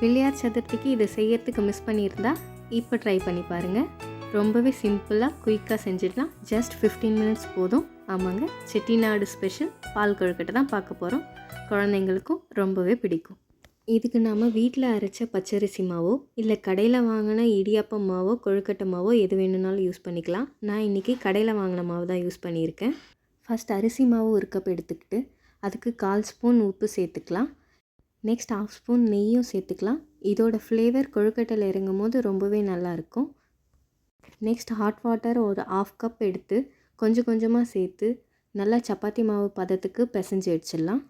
பிள்ளையார் சதுர்த்திக்கு இதை செய்யறதுக்கு மிஸ் பண்ணியிருந்தா இப்போ ட்ரை பண்ணி பாருங்கள் ரொம்பவே சிம்பிளாக குயிக்காக செஞ்சிடலாம். ஜஸ்ட் 15 மினிட்ஸ் போதும். ஆமாங்க செட்டிநாடு ஸ்பெஷல் பால் கொழுக்கட்டை தான் பார்க்க போகிறோம் குழந்தைங்களுக்கும் ரொம்பவே பிடிக்கும். இதுக்கு நாம் வீட்டில் அரைச்ச பச்சரிசி மாவோ இல்லை கடையில் வாங்கின இடியாப்பம் மாவோ கொழுக்கட்டை மாவோ எது வேணும்னாலும் யூஸ் பண்ணிக்கலாம். நான் இன்றைக்கி கடையில் வாங்கின மாவு தான் யூஸ் பண்ணியிருக்கேன். ஃபஸ்ட் அரிசி மாவு ஒரு கப் எடுத்துக்கிட்டு அதுக்கு கால் ஸ்பூன் உப்பு சேர்த்துக்கலாம். நெக்ஸ்ட் ஹாஃப் ஸ்பூன் நெய்யும் சேர்த்துக்கலாம். இதோட ஃப்ளேவர் கொழுக்கட்டையில் இறங்கும் போது ரொம்பவே நல்லாயிருக்கும் நெக்ஸ்ட் ஹாட் வாட்டர் ஒரு ஆஃப் கப் எடுத்து கொஞ்சம் கொஞ்சமாக சேர்த்து நல்லா சப்பாத்தி மாவு பதத்துக்கு பிசைஞ்சு வச்சிடலாம்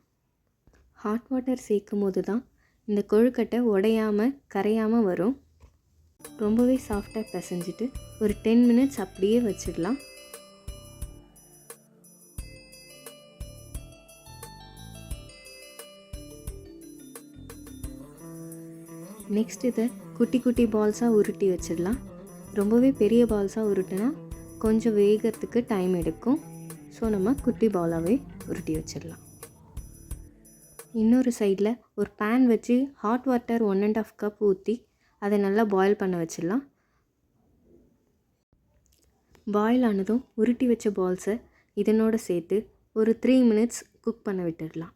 ஹாட் வாட்டர் சேர்க்கும் போது தான் இந்த கொழுக்கட்டை உடையாமல் கரையாமல் வரும். ரொம்பவே சாஃப்டாக பிசைஞ்சிட்டு ஒரு டென் மினிட்ஸ் அப்படியே வச்சிடலாம். நெக்ஸ்ட் இதை குட்டி குட்டி பால்ஸாக உருட்டி வச்சிடலாம். ரொம்பவே பெரிய பால்ஸாக உருட்டுனா கொஞ்சம் வேகிறதுக்கு டைம் எடுக்கும். ஸோ நம்ம குட்டி பாலாகவே உருட்டி வச்சிடலாம். இன்னொரு சைடில் ஒரு பேன் வச்சு hot water one and half cup ஊற்றி அதை நல்லா பாயில் பண்ண வச்சிடலாம். பாயில் ஆனதும் உருட்டி வச்ச பால்ஸை இதனோடு சேர்த்து ஒரு த்ரீ மினிட்ஸ் குக் பண்ண விட்டுடலாம்.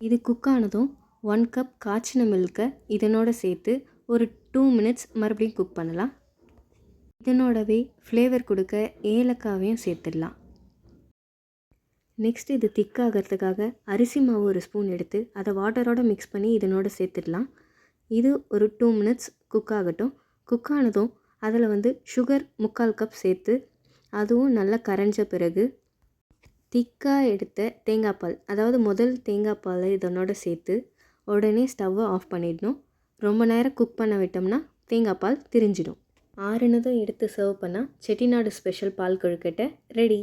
இது குக் ஆனதும் ஒன் கப் காய்ச்சின மில்கை இதனோட சேர்த்து ஒரு டூ மினிட்ஸ் மறுபடியும் குக் பண்ணலாம். இதனோடவே ஃப்ளேவர் கொடுக்க ஏலக்காவையும் சேர்த்துடலாம். நெக்ஸ்ட் இது திக்காகிறதுக்காக அரிசி மாவு ஒரு ஸ்பூன் எடுத்து அதை வாட்டரோட மிக்ஸ் பண்ணி இதனோட சேர்த்துடலாம். இது ஒரு டூ மினிட்ஸ் குக் ஆகட்டும். குக் ஆனதும் அதில் வந்து சுகர் முக்கால் கப் சேர்த்து அதுவும் நல்லா கரைஞ்ச பிறகு திக்காக எடுத்த தேங்காய் பால் அதாவது முதல் தேங்காய் பாலை இதனோட சேர்த்து உடனே ஸ்டவ்வை ஆஃப் பண்ணிடணும். ரொம்ப நேரம் குக் பண்ண விட்டோம்னா தேங்காய் பால் திரிஞ்சிடும். ஆறுனதும் எடுத்து சர்வ் பண்ணால் செட்டிநாடு ஸ்பெஷல் பால் கொழுக்கட்டை ரெடி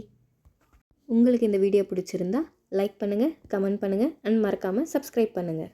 உங்களுக்கு இந்த வீடியோ பிடிச்சிருந்தா லைக் பண்ணுங்கள் கமெண்ட் பண்ணுங்கள் அண்ட் மறக்காமல் சப்ஸ்கிரைப் பண்ணுங்கள்